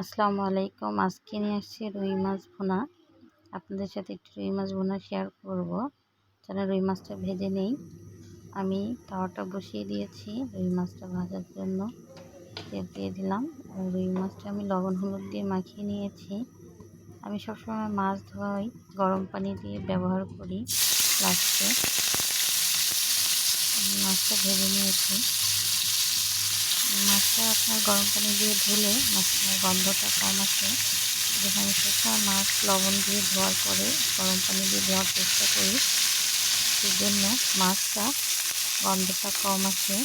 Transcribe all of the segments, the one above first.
আসসালামু আলাইকুম। আজকে নিয়ে আসছি রুই মাছ ভুনা। আপনাদের সাথে একটু রুই মাছ ভুনা শেয়ার করব। যেন রুই মাছটা ভেজে নেই। আমি তাওয়াটা বসিয়ে দিয়েছি রুই মাছটা ভাজার জন্য। তেল দিয়ে দিলাম। রুই মাছটা আমি লবণ হলুদ দিয়ে মাখিয়ে নিয়েছি। আমি সবসময় মাছ ধোয়াই গরম পানি দিয়ে ব্যবহার করি লাস্টে। মাছটা ভেজে নিয়েছি। মাছটা আপনার গরম পানি দিয়ে ধুলে মাছটার গন্ধটা কম আসে। যেখানে সবসময় মাছ, লবণ দিয়ে ধোয়ার পরে গরম পানি দিয়ে ধোয়ার চেষ্টা করি। সেই জন্য মাছটা গন্ধটা কম আসে,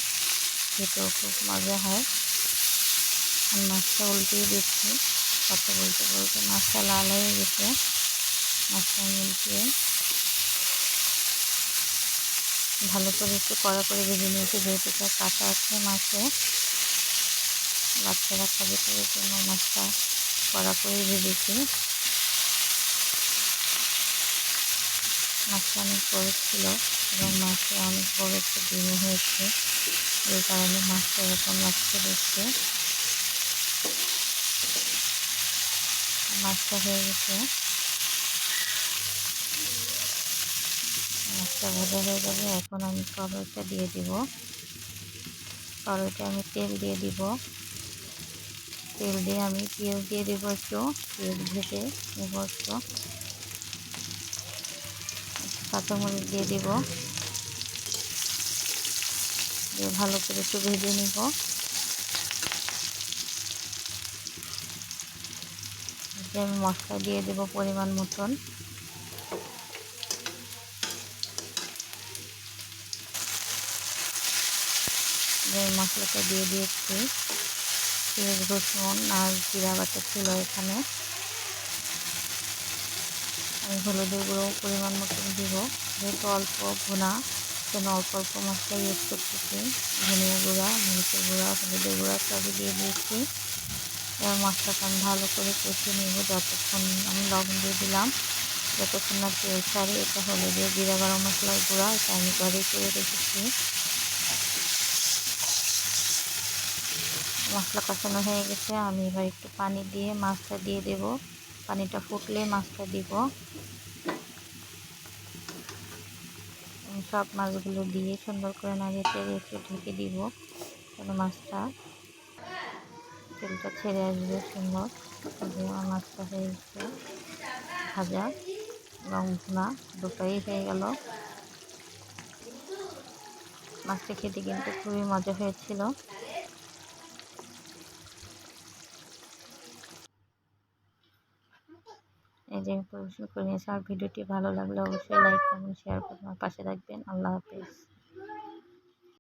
খেতেও খুব মজা হয়। মাছটা উল্টিয়ে দিচ্ছি, কথা বলতে বলতে মাছটা লাল হয়ে গেছে। মাছটা উল্টিয়ে ভালো করে একটু কড়া করে ভেজে নিয়েছি, যেহেতু কাঁচা আছে মাছে। বাচ্চারা খাবে তো জন্য মাছটা কড়া করে ভেজেছি মাছটা অনেক বড় ছিল এবং মাছটা অনেক বড় একটা ডিমও হয়েছে। এই কারণে মাছটা এরকম লাগছে দেখতে। মাছটা হয়ে গেছে। মাছটা ভাজা হয়ে যাবে এখন আমি কড়াইটা দিয়ে দিব। কড়াইটা আমি তেল দিয়ে দিব। তেল দিয়ে আমি পেঁয়াজ দিয়ে দেবো একটু পেঁয়াজ ভেজে নেব একটু। কাঁচামরিচ দিয়ে দিব। দিয়ে ভালো করে একটু ভেজে নিব। আমি মশলা দিয়ে দেব পরিমাণ মতন। মশলাটা দিয়ে দিয়েছি পেঁয়াজ, রসুন আর জিরা বাটা ছিল এখানে। আমি হলুদের গুঁড়ো পরিমাণ মতন দিব। যেহেতু অল্প ভুনা, সেজন্য অল্প অল্প মশলা ইউজ করতেছি। ধনিয়া গুঁড়া, মরিচের গুঁড়া, হলুদের গুঁড়া সবই দিয়ে দিয়েছি। এবার মশলাটা আমি ভালো করে কষিয়ে নেব যতক্ষণ আমি লবণ দিয়ে দিলাম। যতক্ষণ না তেল ছাড়ে, এটা হলুদের জিরা, গরম মশলার গুঁড়া, এটা আমি ঘরেই করে রেখেছি। মশলা কষানো হয়ে গেছে, আমি এবার একটু পানি দিয়ে মাছটা দিয়ে দেব। পানিটা ফুটলে মাছটা দিব। সব মাছগুলো দিয়ে সুন্দর করে নাড়িয়ে চেড়ে একটু ঢেকে দিব, যেন মাছটা তেলটা ছেড়ে আসবে সুন্দর। আমার মাছটা হয়ে গেছে ভাজা এবং ভুনা, দুটোই হয়ে গেল। মাছটা খেতে কিন্তু খুবই মজা হয়েছিল। যে পরিবেশন করে নিয়েছি আমার ভিডিওটি ভালো লাগলে অবশ্যই লাইক কমেন্ট শেয়ার করবেন। পাশে থাকবেন। আল্লাহ হাফিজ।